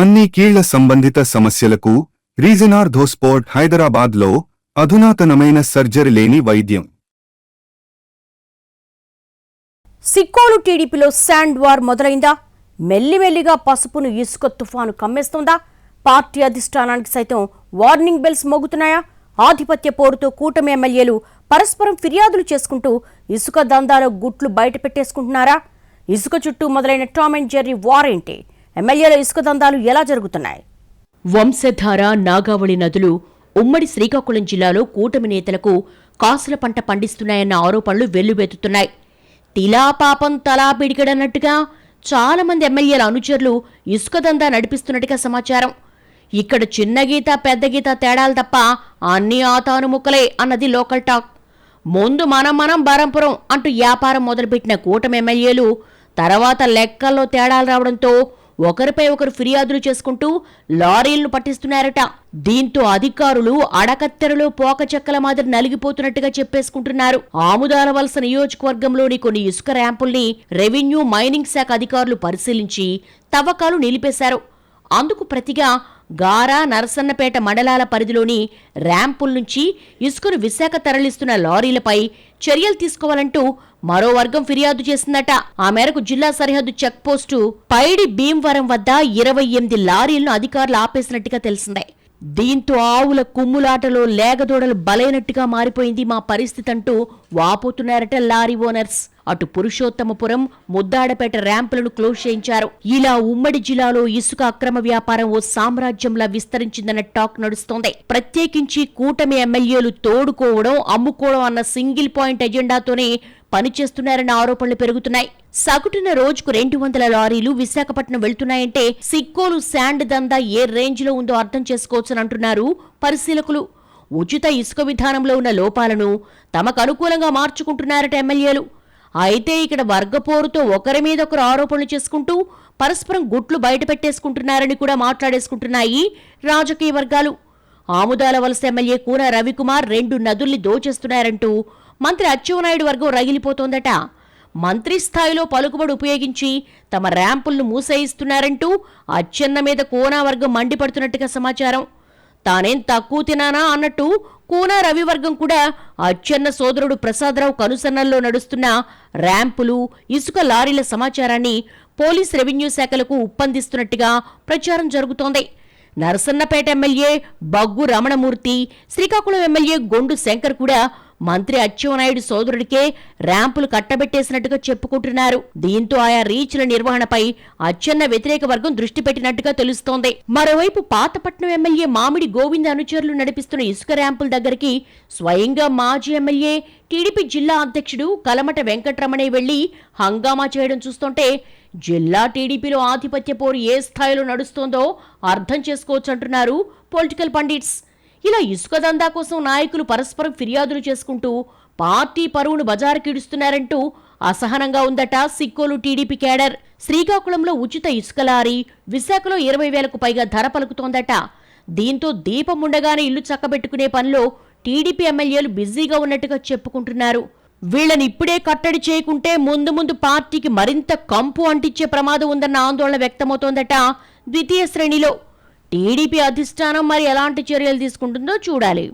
అన్ని కీళ్ళ సంబంధిత సమస్యలకు రీజనార్ధోస్పోర్ట్ హైదరాబాద్లో అధునాతనమైన సర్జరీ లేని వైద్యం. సిక్కోలు టీడీపీలో శాండ్ వార్ మొదలైందా? మెల్లిమెల్లిగా పసుపును ఇసుక తుఫాను కమ్మేస్తోందా? పార్టీ అధిష్టానానికి సైతం వార్నింగ్ బెల్స్ మోగుతున్నాయా? ఆధిపత్య పోరుతో కూటమి ఎమ్మెల్యేలు పరస్పరం ఫిర్యాదులు చేసుకుంటూ ఇసుక దందాలో గుట్లు బయట పెట్టేసుకుంటున్నారా ఇసుక చుట్టూ మొదలైన టామ్ అండ్ జెర్రీ వార్ ఎమ్మెల్యేల ఇసుక దందాలు ఎలా జరుగుతున్నాయి? వంశధార నాగావళి నదులు ఉమ్మడి శ్రీకాకుళం జిల్లాలో కూటమి నేతలకు కాసుల పంట పండిస్తున్నాయన్న ఆరోపణలు వెల్లువెత్తుతున్నాయి. తిలా పాపం తలా పిడికడన్నట్టుగా చాలా మంది ఎమ్మెల్యేల అనుచరులు ఇసుక దందా నడిపిస్తున్నట్టుగా సమాచారం. ఇక్కడ చిన్న గీత పెద్ద గీత తేడాలు తప్ప అన్ని ఆతాను ముక్కలే అన్నది లోకల్ టాక్. ముందు మనం మనం బరంపురం అంటూ వ్యాపారం మొదలుపెట్టిన కూటమి ఎమ్మెల్యేలు తర్వాత లెక్కల్లో తేడాలు రావడంతో ఒకరిపై ఒకరు ఫిర్యాదులు చేసుకుంటూ లారీలను పట్టిస్తున్నారట. దీంతో అధికారులు అడకత్తెరలో పోక చెక్కల మాదిరి నలిగిపోతున్నట్టుగా చెప్పేసుకుంటున్నారు. ఆముదాల వలస నియోజకవర్గంలోని కొన్ని ఇసుక ర్యాంపుల్ని రెవెన్యూ మైనింగ్ శాఖ అధికారులు పరిశీలించి తవ్వకాలు నిలిపేశారు. అందుకు ప్రతిగా గారా నరసన్నపేట మండలాల పరిధిలోని ర్యాంపుల నుంచి ఇసుకను విశాఖ తరలిస్తున్న లారీలపై చర్యలు తీసుకోవాలంటూ మరో వర్గం ఫిర్యాదు చేసిందట. ఆ మేరకు జిల్లా సరిహద్దు చెక్పోస్టు పైడి భీమవరం వద్ద ఇరవై ఎనిమిది లారీలను అధికారులు ఆపేసినట్టుగా తెలిసిందే. దీంతో ఆవుల కుమ్ములాటలో లేగదోడలు బలైనట్టుగా మారిపోయింది మా పరిస్థితి అంటూ వాపోతున్నారట లారీ ఓనర్స్. అటు పురుషోత్తమపురం ముద్దాడపేట ర్యాంపులను క్లోజ్ చేయించారు. ఇలా ఉమ్మడి జిల్లాలో ఇసుక అక్రమ వ్యాపారం ఓ సామ్రాజ్యంలా విస్తరించిందన్న టాక్ నడుస్తోంది. ప్రత్యేకించి కూటమి ఎమ్మెల్యేలు తోడుకోవడం అమ్ముకోవడం అన్న సింగిల్ పాయింట్ ఎజెండాతోనే పనిచేస్తున్నారన్న ఆరోపణలు పెరుగుతున్నాయి. సగటున రోజుకు రెండు వందల లారీలు విశాఖపట్నం వెళ్తున్నాయంటే సిక్కోలు శాండ్ దందా ఏ రేంజ్లో ఉందో అర్థం చేసుకోవచ్చని అంటున్నారు పరిశీలకులు. ఉచిత ఇసుక విధానంలో ఉన్న లోపాలను తమకు అనుకూలంగా మార్చుకుంటున్నారట ఎమ్మెల్యేలు. అయితే ఇక్కడ వర్గపోరుతో ఒకరి మీద ఒకరు ఆరోపణలు చేసుకుంటూ పరస్పరం గుట్లు బయట పెట్టేసుకుంటున్నారని కూడా మాట్లాడేసుకుంటున్నాయి రాజకీయ వర్గాలు. ఆముదాల వలస ఎమ్మెల్యే కూన రవికుమార్ రెండు నదుల్ని దోచేస్తున్నారంటూ మంత్రి అచ్చెన్నాయుడు వర్గం రగిలిపోతోందట. మంత్రి స్థాయిలో పలుకుబడి ఉపయోగించి తమ ర్యాంపులను మూసేయిస్తున్నారంటూ అచ్చెన్న మీద కోనా వర్గం మండిపడుతున్నట్టుగా సమాచారం. తానేం తక్కువ తినానా అన్నట్టు కూనా రవివర్గం కూడా అచ్చెన్న సోదరుడు ప్రసాదరావు కనుసన్నల్లో నడుస్తున్న ర్యాంపులు ఇసుక లారీల సమాచారాన్ని పోలీస్ రెవెన్యూ శాఖలకు ఉప్పందిస్తున్నట్టుగా ప్రచారం జరుగుతోంది. నరసన్నపేట ఎమ్మెల్యే బగ్గు రమణమూర్తి శ్రీకాకుళం ఎమ్మెల్యే గొండు శంకర్ కూడా మంత్రి అచ్చెన్నాయుడు సోదరుడికే ర్యాంపులు కట్టబెట్టేసినట్టుగా చెప్పుకుంటున్నారు. దీంతో ఆయా రీచ్ల నిర్వహణపై అచ్చెన్న వ్యతిరేక వర్గం దృష్టి పెట్టినట్టుగా తెలుస్తోంది. మరోవైపు పాతపట్నం ఎమ్మెల్యే మామిడి గోవింద అనుచరులు నడిపిస్తున్న ఇసుక ర్యాంపుల దగ్గరికి స్వయంగా మాజీ ఎమ్మెల్యే టీడీపీ జిల్లా అధ్యక్షుడు కలమట వెంకట్రమణే వెళ్ళి హంగామా చేయడం చూస్తుంటే జిల్లా టీడీపీలో ఆధిపత్య పోరు ఏ స్థాయిలో నడుస్తోందో అర్థం చేసుకోవచ్చంటున్నారు పొలిటికల్ పండిట్స్. ఇలా ఇసుక దందా కోసం నాయకులు పరస్పరం ఫిర్యాదులు చేసుకుంటూ పార్టీ పరువును బజారుకిడుస్తున్నారంటూ అసహనంగా ఉందట సిక్కోలు టీడీపీ కేడర్. శ్రీకాకుళంలో ఉచిత ఇసుక లారీ విశాఖలో ఇరవై వేలకు పైగా ధర పలుకుతోందట. దీంతో దీపం ఉండగానే ఇల్లు చక్కబెట్టుకునే పనిలో టీడీపీ ఎమ్మెల్యేలు బిజీగా ఉన్నట్టుగా చెప్పుకుంటున్నారు. వీళ్ళని ఇప్పుడే కట్టడి చేయకుంటే ముందు ముందు పార్టీకి మరింత కంపు అంటించే ప్రమాదం ఉందన్న ఆందోళన వ్యక్తమవుతోందట ద్వితీయ శ్రేణిలో. టీడీపీ అధిష్టానం మరి ఎలాంటి చర్యలు తీసుకుంటుందో చూడాలి.